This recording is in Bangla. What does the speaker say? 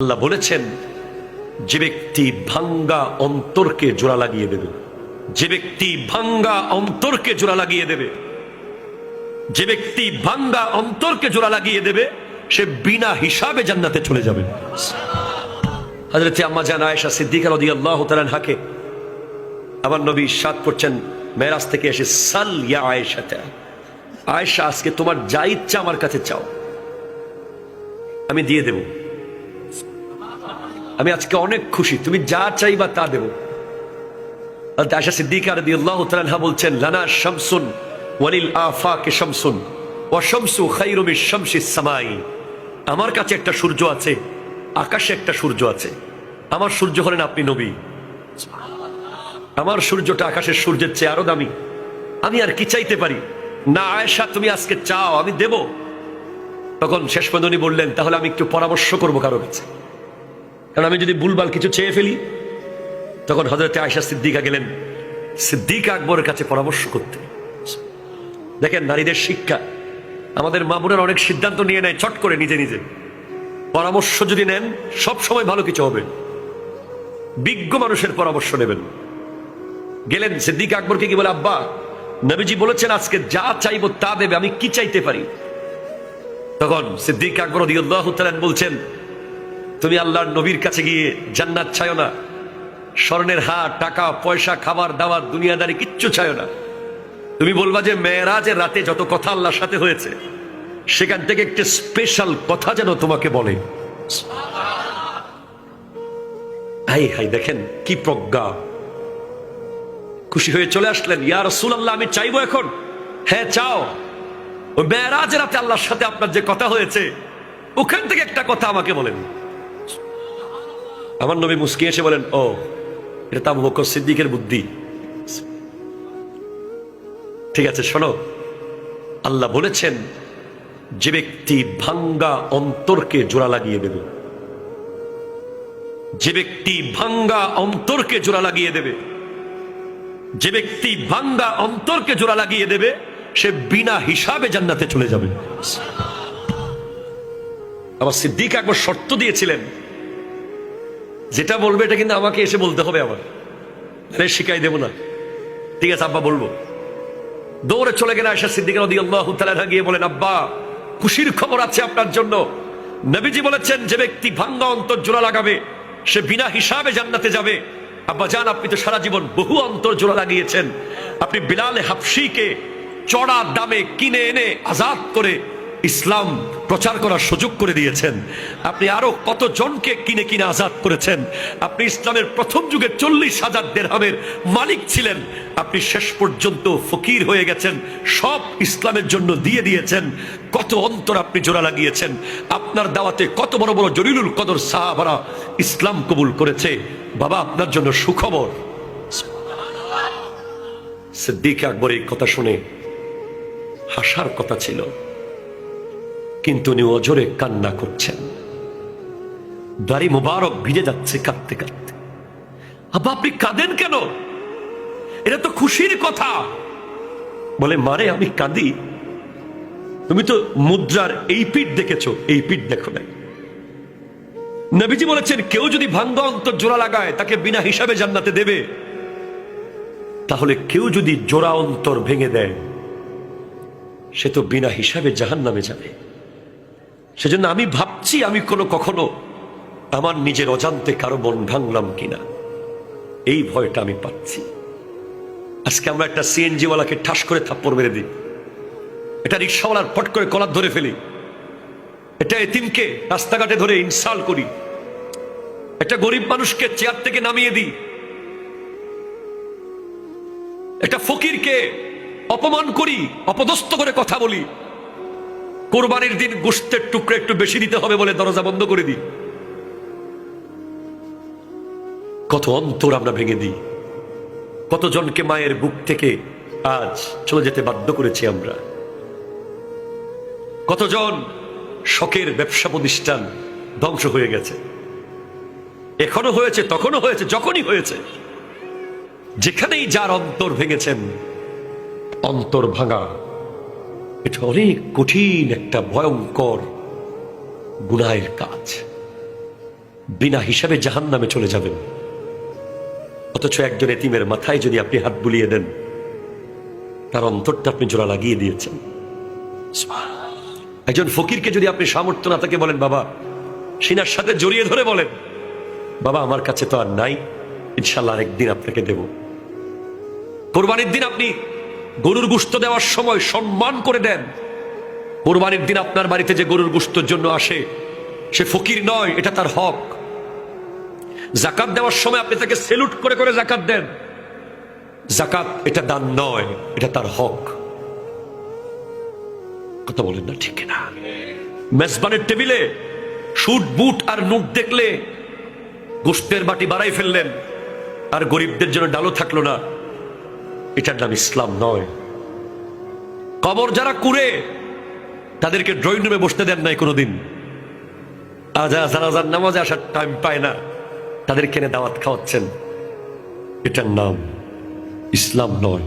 আল্লাহ বলেছেন, যে ব্যক্তি ভাঙ্গা অন্তরকে জোড়া লাগিয়ে দেবে, যে ব্যক্তি ভাঙ্গা অন্তরকে জোড়া লাগিয়ে দেবে, যে ব্যক্তি ভাঙ্গা অন্তরকে জোড়া লাগিয়ে দেবে, সে বিনা হিসাবে জান্নাতে চলে যাবে। আম্মা জান আয়েশা তাআলা হাকে আমার নবী সাত করছেন, মেরাজ থেকে এসে সাল ইয়া আয়েশা, আজকে তোমার যা ইচ্ছা আমার কাছে চাও, আমি দিয়ে দেব। আমি আজকে অনেক খুশি। তুমি যা চাইবা তা দেব। আয়েশা সিদ্দিকা রাদিয়াল্লাহু তাআলা বলছেন, লানা শামসুন শামসুন শামসু সামাই। আমার কাছে একটা সূর্য আছে, আকাশে একটা সূর্য আছে। আমার সূর্য হলেন আপনি নবী। আমার সূর্যটা আকাশের সূর্যের চেয়ে আরও দামি। আমি আর কি চাইতে পারি? না আয়েশা, তুমি আজকে চাও, আমি দেব। তখন শেষ পর্যন্ত বললেন, তাহলে আমি একটু পরামর্শ করব কারও কাছে। কারণ আমি যদি ভুলবাল কিছু চেয়ে ফেলি, তখন হজরতে আয়সা সিদ্দিকা গেলেন সিদ্দিক আকবরের কাছে পরামর্শ করতে। দেখেন, নারীদের শিক্ষা। আমাদের মা বোনের অনেক সিদ্ধান্ত নিয়ে নেয়, চট করে নিজে নিজে। পরামর্শ যদি নেন, সব সময় ভালো কিছু হবে। বিজ্ঞ মানুষের পরামর্শ নেবেন। গেলেন, সিদ্দিক আকবরকে কি বলে, আব্বা, নবীজি বলেছেন, আজকে যা চাইব তা দেবে, আমি কি চাইতে পারি? তখন সিদ্দিক আকবর তাআলা বলছেন তুমি আল্লাহর নবীর কাছে গিয়ে জান্নাত চাইও না। স্বর্ণের হার, টাকা, পয়সা, খাবার, দাবার, দুনিয়াদারি কিচ্ছু চাইও না। তুমি বলবা যে মেয়েরাজের রাতে যত কথা আল্লাহর সাথে হয়েছে, সেখান থেকে একটা স্পেশাল কথা যেন তোমাকে বলে। হাই হাই, দেখেন কি প্রজ্ঞা। খুশি হয়ে চলে আসলেন, ইয়া রাসূলুল্লাহ, আমি চাইব এখন। হ্যাঁ চাও। ওই মেয়েরাজের রাতে আল্লাহর সাথে আপনার যে কথা হয়েছে, ওখান থেকে একটা কথা আমাকে বলেন। আমার নবী মুস্কি এসে বলেন, ও, এটা তো আবু বকর সিদ্দিকের বুদ্ধি। ঠিক আছে, শোনো। আল্লাহ বলেছেন, যে ব্যক্তি ভাঙ্গা অন্তরকে জোড়া লাগিয়ে দেবে। যে ব্যক্তি ভাঙ্গা অন্তরকে জোড়া লাগিয়ে দেবে। যে ব্যক্তি ভাঙ্গা অন্তরকে জোড়া লাগিয়ে দেবে, সে বিনা হিসাবে জান্নাতে চলে যাবে। আবার সিদ্দিক একবার শর্ত দিয়েছিলেন যেটা বলবে এটা কিন্তু আমাকে এসে বলতে হবে আবার। আরে শিখাই দেব না। ঠিক আছে, আব্বা, বলব। দৌড়ে চলে গেলে আয়সা সিদ্দিক রাদিয়াল্লাহু তাআলা গিয়ে বলেন, আব্বা, খুশির খবর আছে আপনার জন্য। নবীজি বলেছেন, যে ব্যক্তি ভাঙ্গা অন্তর জোড়া লাগাবে, সে বিনা হিসাবে জান্নাতে যাবে। আব্বা, জান, আপনি তো সারা জীবন বহু অন্তর জোড়া লাগিয়েছেন। আপনি বিলালে হাফসিকে চড়া দামে কিনে এনে আজাদ করে ইসলাম প্রচার করার সুযোগ করে দিয়েছেন। আপনি আরও কত জনকে কিনে কিনে আজাদ করেছেন? আপনি ইসলামের প্রথম যুগে চল্লিশ হাজার দেড়হামের মালিক ছিলেন। আপনি শেষ পর্যন্ত ফকির হয়ে গেছেন। সব ইসলামের জন্য দিয়ে দিয়েছেন। কত অন্তর আপনি জোড়া লাগিয়েছেন। আপনার দাওয়াতে কত বড় বড় জলিলুল কদর সাহাবারা ইসলাম কবুল করেছে। বাবা, আপনার জন্য সুখবর। সিদ্দিক আকবর এই কথা শুনে হাসার কথা ছিল। কিন্তু উনি অজরে কান্না করছেন। দাড়ি মুবারক ভিজে যাচ্ছে কাঁদতে কাঁদতে। আব্বা, আপনি কাঁদেন কেন? এটা তো খুশির কথা। বলে, মারে, আমি কাঁদি। তুমি তো মুদ্রার এই পিঠ দেখেছ, এই পিঠ দেখো নাই। নবীজি বলেছেন, কেউ যদি ভাঙ্গা অন্তর জোড়া লাগায়, তাকে বিনা হিসাবে জান্নাতে দেবে। তাহলে কেউ যদি জোড়া অন্তর ভেঙে দেয়, সে তো বিনা হিসাবে জাহান নামে যাবে। সেজন্য আমি ভাবছি আমি কোনো কখনো আমার নিজের অজান্তে কারও মন ভাঙলাম কিনা। এই ভয়টা আমি পাচ্ছি। আজকে আমরা একটা সিএনজি ওয়ালাকে ঠাস করে থাপ্পড় মেরে দিই। এটা রিক্সাওয়ালার ফট করে কলার ধরে ফেলি। এটা এতিমকে রাস্তাঘাটে ধরে ইনসাল করি। একটা গরিব মানুষকে চেয়ার থেকে নামিয়ে দিই। একটা ফকিরকে অপমান করি, অপদস্থ করে কথা বলি। কোরবানির দিন গোস্তের টুকরো একটু বেশি দিতে হবে বলে দরজা বন্ধ করে দিই। কত অন্তর আমরা ভেঙে দিই। কতজনকে মায়ের বুক থেকে আজ চলে যেতে বাধ্য করেছি আমরা। কতজন শখের ব্যবসা প্রতিষ্ঠান ধ্বংস হয়ে গেছে। এখনও হয়েছে তখনও হয়েছে, যখনই হয়েছে। যেখানেই যার অন্তর ভেঙেছেন, অন্তর ভাঙা এটা অনেক কঠিন একটা ভয়ঙ্কর গুনাহের কাজ। বিনা হিসাবে জাহান নামে চলে যাবেন। অথচ একজন এতিমের মাথায় যদি আপনি হাত বুলিয়ে দেন, তার অন্তরটা আপনি জোড়া লাগিয়ে দিয়েছেন। একজন ফকিরকে যদি আপনি সামর্থ্য না থাকে বলেন, বাবা, সিনার সাথে জড়িয়ে ধরে বলেন। বাবা, আমার কাছে তো আর নাই। ইনশাল্লাহ আরেকদিন আপনাকে দেব। কোরবানির দিন আপনি গরুর গুস্ত দেওয়ার সময় সম্মান করে দেন। কোরবানির দিন আপনার বাড়িতে যে গরুর গুস্তর জন্য আসে, সে ফকির নয়, এটা তার হক। জাকাত দেওয়ার সময় আপনি তাকে সেলুট করে করে জাকাত দেন। জাকাত এটা দান নয়, এটা তার হক। কথা বলেন না ঠিক না মেজবানের টেবিলে শুট বুট আর নুট দেখলে গোষ্ঠের বাটি বাড়াই ফেললেন, আর গরিবদের জন্য ডালো থাকল না। এটার নাম ইসলাম নয়। কবর যারা কুড়ে, তাদেরকে ড্রয়িং রুমে বসতে দেন নাই কোনোদিন। আজা জানাজার নামাজে আসার টাইম পায় না। তাদের কেনে দাওয়াত খাওয়াচ্ছেন। এটার নাম ইসলাম নয়।